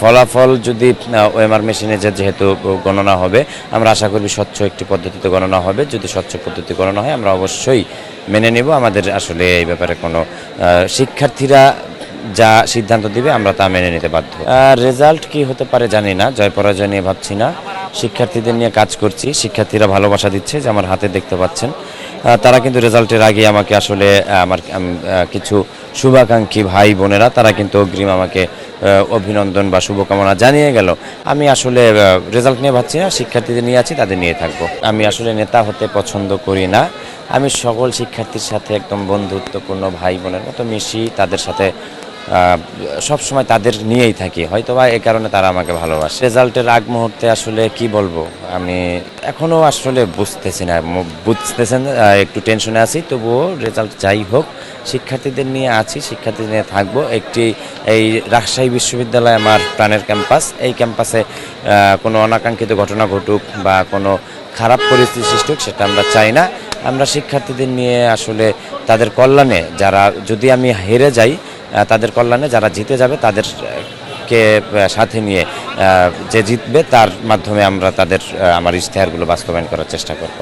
ফলাফল যদি ওএমআর মেশিনে যেহেতু গণনা হবে, আমরা আশা করি স্বচ্ছ একটি পদ্ধতিতে গণনা হবে। যদি স্বচ্ছ পদ্ধতি গণনা হয়, আমরা অবশ্যই মেনে নেব। আমাদের আসলে এই ব্যাপারে কোনো শিক্ষার্থীরা যা সিদ্ধান্ত দিবে, আমরা তা মেনে নিতে বাধ্য। রেজাল্ট কি হতে পারে জানি না, জয় পরাজয় নিয়ে ভাবছি না। শিক্ষার্থীদের নিয়ে কাজ করছি। শিক্ষার্থীরা ভালোবাসা দিচ্ছে যে আমার হাতে দেখতে পাচ্ছেন। তারা কিন্তু রেজাল্টের আগে আমাকে আসলে আমার কিছু শুভাকাঙ্ক্ষী ভাই বোনেরা, তারা কিন্তু অগ্রিম আমাকে অভিনন্দন বা শুভকামনা জানিয়ে গেল। আমি আসলে রেজাল্ট নিয়ে ভাবছি না, শিক্ষার্থীদের নিয়ে আছি, তাদের নিয়ে থাকব। আমি আসলে নেতা হতে পছন্দ করি না। আমি সকল শিক্ষার্থীর সাথে একদম বন্ধুত্বপূর্ণ ভাই বোনের মতো মিশি, তাদের সাথে সব সময় তাদের নিয়েই থাকি। হয়তো বা এই কারণে তারা আমাকে ভালোবাসে। রেজাল্টের আগ মুহূর্তে আসলে কি বলব? আমি এখনও আসলে বুঝতেছি না। বুঝতেছেন একটু টেনশনে আছি। তবুও রেজাল্ট যাই হোক, শিক্ষার্থীদের নিয়ে আছি শিক্ষার্থীদের নিয়ে থাকব। একটি এই রাজশাহী বিশ্ববিদ্যালয় আমার প্রাণের ক্যাম্পাস। এই ক্যাম্পাসে কোনো অনাকাঙ্ক্ষিত ঘটনা ঘটুক বা কোনো খারাপ পরিস্থিতি সৃষ্টি হোক, সেটা আমরা চাই না। আমরা শিক্ষার্থীদের নিয়ে আসলে তাদের কল্যাণে, যারা যদি আমি হেরে যাই তাদের কল্যাণে যারা জিতে যাবে তাদের কে সাথে নিয়ে যে জিতবে তার মাধ্যমে আমরা তাদের আমার ইশতেহারগুলো বাস্তবায়ন করার চেষ্টা করব।